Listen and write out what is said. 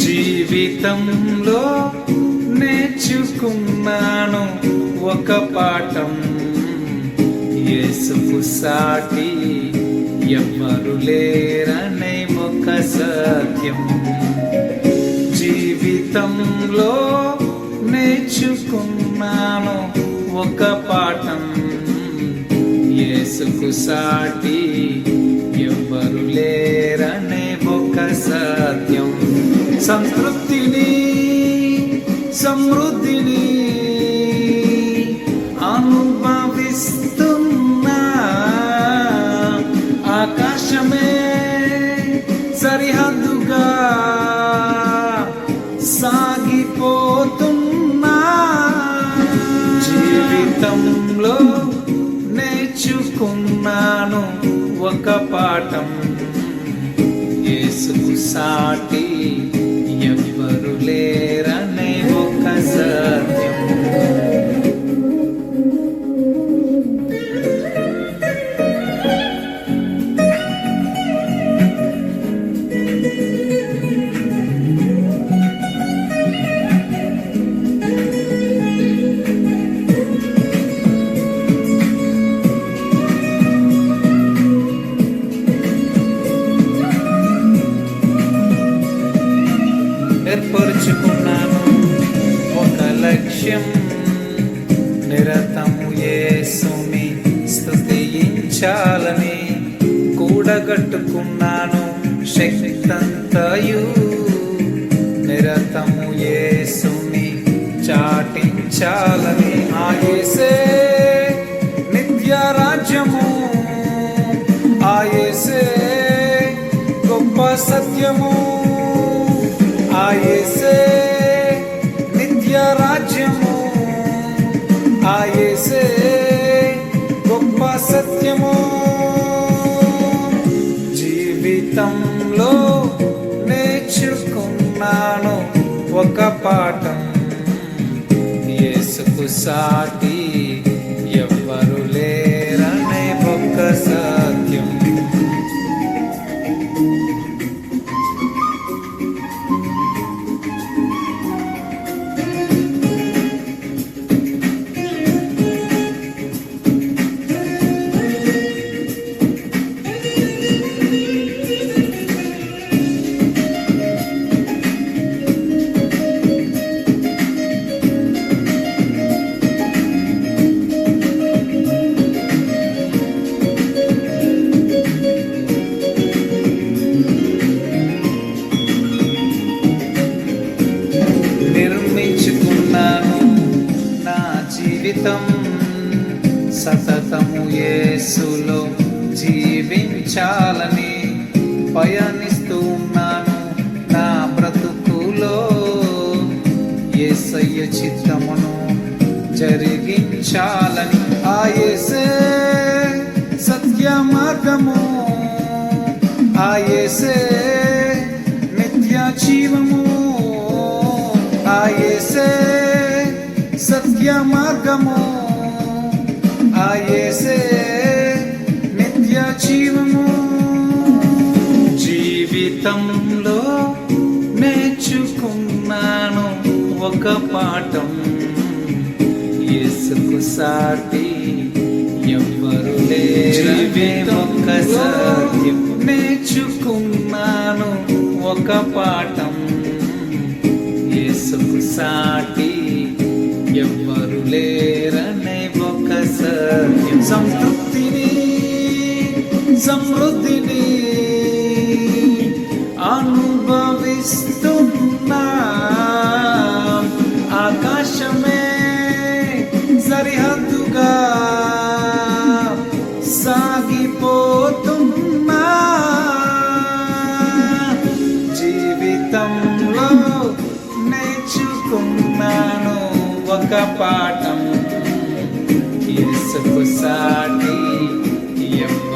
జీవితంలో నేర్చుకున్నాను ఒక పాఠం. యేసుకు సాటి ఎవ్వరు లేరనే ఒక సత్యం. జీవితంలో నేర్చుకున్నాను ఒక పాఠం. యేసుకు సాటి ఎవ్వరు లేరు సంతృప్తిని సమృద్ధిని అనుభవిస్తున్నా ఆకాశమే సరిహద్దుగా సాగిపోతున్నా జీవితంలో నేర్చుకున్నాను ఒక పాఠం. యేసు సాటి ఎవ్వరు ఏర్పరుచుకున్నాను. ఒక లక్ష్యం నిరతము యేసుని స్థుతించాలని కూడగట్టుకున్నాను. శక్తంతయు నిరతము యేసుని చాటించాలని ఆయేసే నిత్య రాజ్యము. ఆయేసే గొప్ప సత్యము. ఆయేసే గొప్ప సత్యము. జీవితంలో నేర్చుకున్నాను ఒక పాఠం. యేసుకు సాటి ఎవ్వరు సతతము యేసులో జీవించాలని పయనిస్తూ ఉన్నాను నా బ్రతుకులో. ఏసయ్య చిత్తమును జరిగించాలని ఆ సత్య మార్గము. ఆ నిత్య జీవము. ఆయేసే సత్య మార్గము. ఆయేసే నిత్య జీవము. జీవితంలో నేర్చుకున్నాను ఒక పాఠం. యేసుకు సాటి ఎవ్వరు లేరనే ఒక నేర్చుకున్నాను ఒక పాఠం. యేసుకు సాటి ఎవ్వరు లేరని సంతృప్తిని సమృద్ధిని అనుభవిస్తున్నా ఆకాశమే సరిహద్దుగా సాగిపోతున్నా జీవితంలో నేర్చుకున్నాను ఒక పాఠం tirsa kosati yam